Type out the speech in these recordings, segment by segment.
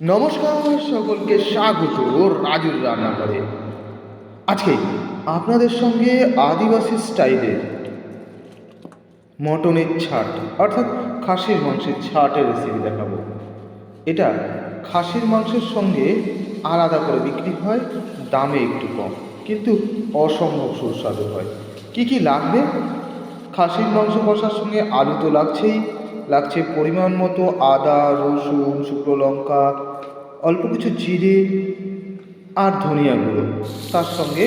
নমস্কার, সকলকে স্বাগত রাজুর রান্নাঘরে। আজকে আপনাদের সঙ্গে আদিবাসী স্টাইলের মটনের ছাট, অর্থাৎ খাসির মাংসের ছাটের রেসিপি দেখাবো। এটা খাসির মাংসের সঙ্গে আলাদা করে বিক্রি হয়, দামে একটু কম, কিন্তু অসম্ভব সুস্বাদু হয়। কি কি লাগবে? খাসির মাংস কষার সঙ্গে আলু তো লাগছেই, লাগছে পরিমাণ মতো আদা, রসুন, শুকনো লঙ্কা অল্প কিছু জিরে আর ধনিয়া গুঁড়ো, তার সঙ্গে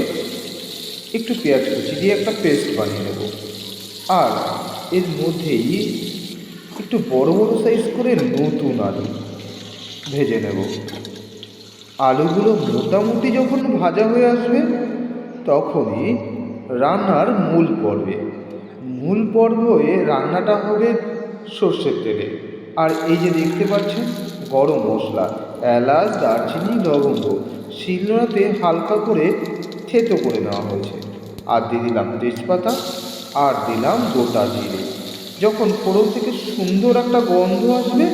একটু পেঁয়াজ কুচি দিয়ে একটা পেস্ট বানিয়ে নেব। আর এর মধ্যেই একটু বড় বড় সাইজ করে নতুন আলু ভেজে নেব। আলুগুলো মোটামুটি যখন ভাজা হয়ে আসবে, তখনই রান্নার মূল পর্বে। মূল পর্বে রান্নাটা হবে সর্ষের তেলে। আর এই যে দেখতে পাচ্ছেন গরম মশলা, এলাচ, দারচিনি, লবঙ্গ শিলনোড়াতে হালকা করে থেতো করে নেওয়া হয়েছে। আর দিয়ে দিলাম তেজপাতা, আর দিলাম গোটা জিরে। যখন ফোড়ন থেকে সুন্দর একটা গন্ধ আসবে,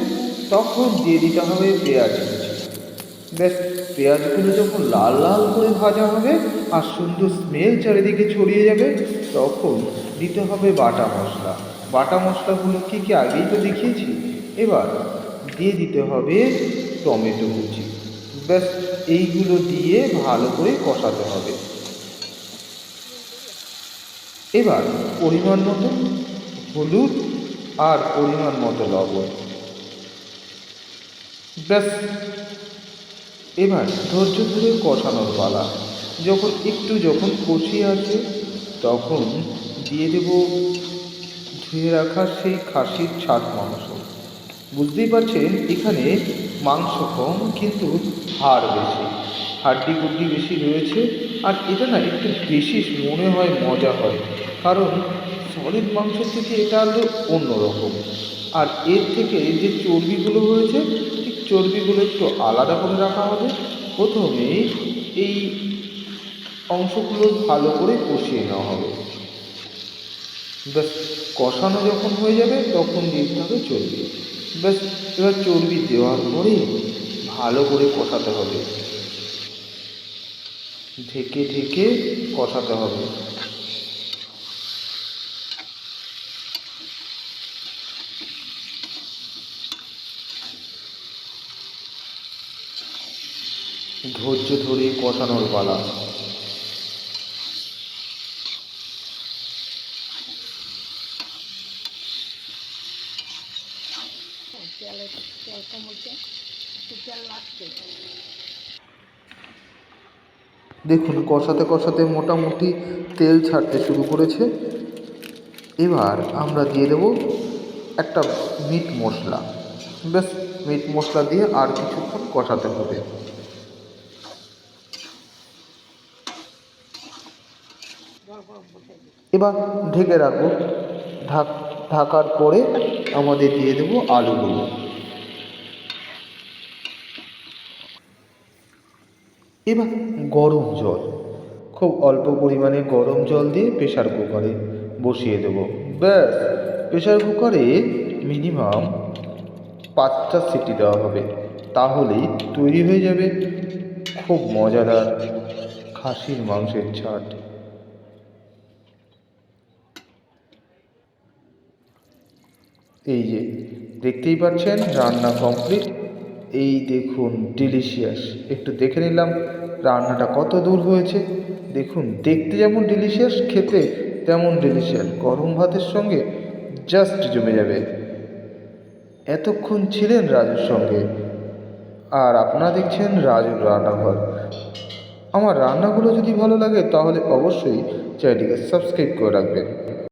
তখন দিয়ে দিতে হবে পেঁয়াজ কুচি। ব্যাস, পেঁয়াজগুলো যখন লাল লাল করে ভাজা হবে আর সুন্দর স্মেল চারিদিকে ছড়িয়ে যাবে, তখন দিতে হবে বাটা মশলা। বাটা মশলাগুলো কী কী আগেই তো দেখিয়েছি। এবার দিয়ে দিতে হবে টমেটো কুচি। ব্যাস, এইগুলো দিয়ে ভালো করে কষাতে হবে। এবার পরিমাণ মতো হলুদ আর পরিমাণ মতো লবণ। ব্যাস, এবার ধৈর্য ধরে কষানোর পালা। যখন একটু যখন কষিয়ে আছে, তখন দিয়ে দেব ধুয়ে রাখা সেই খাসির ছাট মাংস। বুঝতেই পারছেন, এখানে মাংস কম, কিন্তু হাড় বেশি। হাড্ডি গুড্ডি বেশি রয়েছে, আর এটা না একটু বেশি মনে হয় মজা হয়, কারণ সলিড মাংসের থেকে এটা হলো অন্যরকম। আর এর থেকে যে চর্বিগুলো হয়েছে ঠিক চর্বিগুলো একটু আলাদা করে রাখা হবে। প্রথমে এই অংশগুলো ভালো করে কষিয়ে নেওয়া হবে। ব্যাস, কষানো যখন হয়ে যাবে, তখন দিতে হবে চর্বি। ব্যাস, এবার চর্বি দেওয়ার পরে ভালো করে কষাতে হবে। ঢেকে ঢেকে কষাতে হবে। ধৈর্য ধরে কষানোর পালা। তেল একটু তেল লাগছে। দেখুন, কষাতে কষাতে মোটামুটি তেল ছাড়তে শুরু করেছে। এবার আমরা দিয়ে দেব একটা মিট মশলা। ব্যাস, মিট মশলা দিয়ে আর কিছুক্ষণ কষাতে হবে। এবার ঢেকে রাখব। ঢাক, ঢাকার পরে আমাদের দিয়ে দেবো আলুগুলো। এবার গরম জল। খুব অল্প পরিমাণে গরম জল দিয়ে প্রেশার কুকারে বসিয়ে দেবো। ব্যাস প্রেশার কুকারে মিনিমাম পাঁচটা সিটি দেওয়া হবে, তাহলেই তৈরি হয়ে যাবে। খুব মজাদার খাসির মাংসের ছাট এই যে দেখতেই পাচ্ছেন, রান্না কমপ্লিট এই দেখুন ডিলিশিয়াস একটু দেখে নিলাম, রান্নাটা কত দূর হয়েছে। দেখুন, দেখতে যেমন ডিলিশিয়াস খেতে তেমন ডিলিশিয়াস গরম ভাতের সঙ্গে জাস্ট জমে যাবে। এতক্ষণ ছিলেন রাজুর সঙ্গে। আর আপনারা দেখছেন রাজুর রান্নাঘর। আমার রান্নাগুলো যদি ভালো লাগে, তাহলে অবশ্যই চ্যানেলটিকে সাবস্ক্রাইব করে রাখবেন।